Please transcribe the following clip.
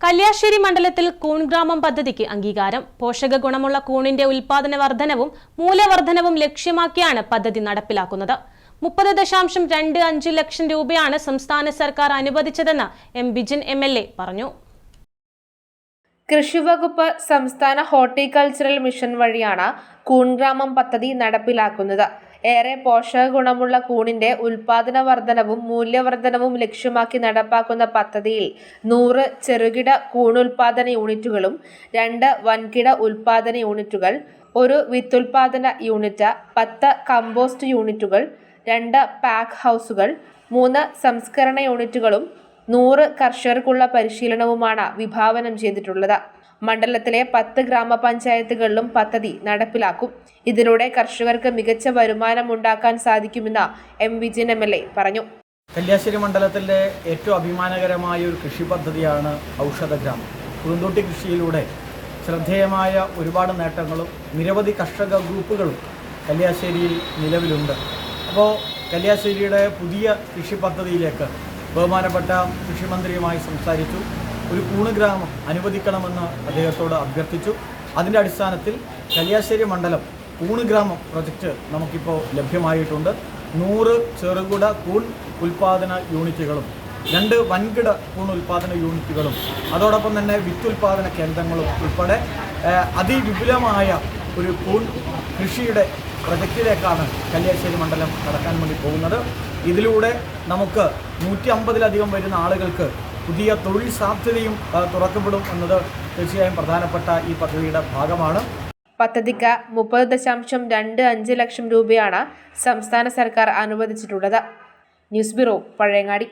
കല്യാശ്ശേരി മണ്ഡലത്തിൽ കൂൺ ഗ്രാമം പദ്ധതിക്ക് അംഗീകാരം. പോഷക ഗുണമുള്ള കൂണിന്റെ ഉൽപാദന വർധനവും മൂല്യവർധനവും ലക്ഷ്യമാക്കിയാണ് പദ്ധതി നടപ്പിലാക്കുന്നത്. മുപ്പത് ദശാംശം രണ്ട് അഞ്ച് ലക്ഷം രൂപയാണ് സംസ്ഥാന സർക്കാർ അനുവദിച്ചതെന്ന് M Bijin M L A പറഞ്ഞു. കൃഷിവകുപ്പ് സംസ്ഥാന ഹോർട്ടിക്കൾച്ചറൽ മിഷൻ വഴിയാണ് കൂൺഗ്രാമം പദ്ധതി നടപ്പിലാക്കുന്നത്. ഏറെ പോഷക ഗുണമുള്ള കൂണിന്റെ ഉൽപാദന വർധനവും മൂല്യവർധനവും ലക്ഷ്യമാക്കി നടപ്പാക്കുന്ന പദ്ധതിയിൽ നൂറ് ചെറുകിട കൂണുൽപാദന യൂണിറ്റുകളും രണ്ട് വൻകിട ഉൽപാദന യൂണിറ്റുകൾ ഒരു വിത്തുൽപാദന യൂണിറ്റ് പത്ത് കമ്പോസ്റ്റ് യൂണിറ്റുകൾ രണ്ട് പാക്ക് ഹൗസുകൾ മൂന്ന് സംസ്കരണ യൂണിറ്റുകളും നൂറ് കർഷകർക്കുള്ള പരിശീലനവുമാണ് വിഭാവനം ചെയ്തിട്ടുള്ളത്. മണ്ഡലത്തിലെ പത്ത് ഗ്രാമപഞ്ചായത്തുകളിലും പദ്ധതി നടപ്പിലാക്കും. ഇതിലൂടെ കർഷകർക്ക് മികച്ച വരുമാനം ഉണ്ടാക്കാൻ സാധിക്കുമെന്ന് M Vijayan M L A പറഞ്ഞു. കല്യാശ്ശേരി മണ്ഡലത്തിലെ ഏറ്റവും അഭിമാനകരമായ ഒരു കൃഷി പദ്ധതിയാണ് ഔഷധഗ്രാമം പൂന്തോട്ടി കൃഷിയിലൂടെ ശ്രദ്ധേയമായ ഒരുപാട് നേട്ടങ്ങളും നിരവധി കർഷക ഗ്രൂപ്പുകളും കല്യാശ്ശേരിയിൽ നിലവിലുണ്ട്. അപ്പോൾ കല്യാശ്ശേരിയുടെ പുതിയ കൃഷി പദ്ധതിയിലേക്ക് ബഹുമാനപ്പെട്ട കൃഷിമന്ത്രിയുമായി സംസാരിച്ചു. ഒരു കൂണ് ഗ്രാമം അനുവദിക്കണമെന്ന് അദ്ദേഹത്തോട് അഭ്യർത്ഥിച്ചു. അതിന്റെ അടിസ്ഥാനത്തിൽ കല്യാശ്ശേരി മണ്ഡലം കൂണ് ഗ്രാമം പ്രൊജക്റ്റ് നമുക്കിപ്പോൾ ലഭ്യമായിട്ടുണ്ട്. നൂറ് ചെറുകിട കൂൺ ഉൽപ്പാദന യൂണിറ്റുകളും രണ്ട് വൻകിട കൂൺ ഉൽപ്പാദന യൂണിറ്റുകളും അതോടൊപ്പം തന്നെ വിത്തുൽപാദന കേന്ദ്രങ്ങളും ഉൾപ്പെടെ അതിവിപുലമായ ഒരു കൂൺ കൃഷിയുടെ പ്രൊജക്റ്റിലേക്കാണ് കല്യാശ്ശേരി മണ്ഡലം കടക്കാൻ വേണ്ടി പോകുന്നത്. ഇതിലൂടെ നമുക്ക് നൂറ്റി അമ്പതിലധികം വരുന്ന ആളുകൾക്ക് പുതിയ തൊഴിൽ സാധ്യതയും തുറക്കപ്പെടും എന്നത് തീർച്ചയായും പ്രധാനപ്പെട്ട ഈ പദ്ധതിയുടെ ഭാഗമാണ്. പദ്ധതിക്ക് മുപ്പത് ദശാംശം രണ്ട് അഞ്ച് ലക്ഷം രൂപയാണ് സംസ്ഥാന സർക്കാർ അനുവദിച്ചിട്ടുള്ളത്. News bureau Pazhayangadi.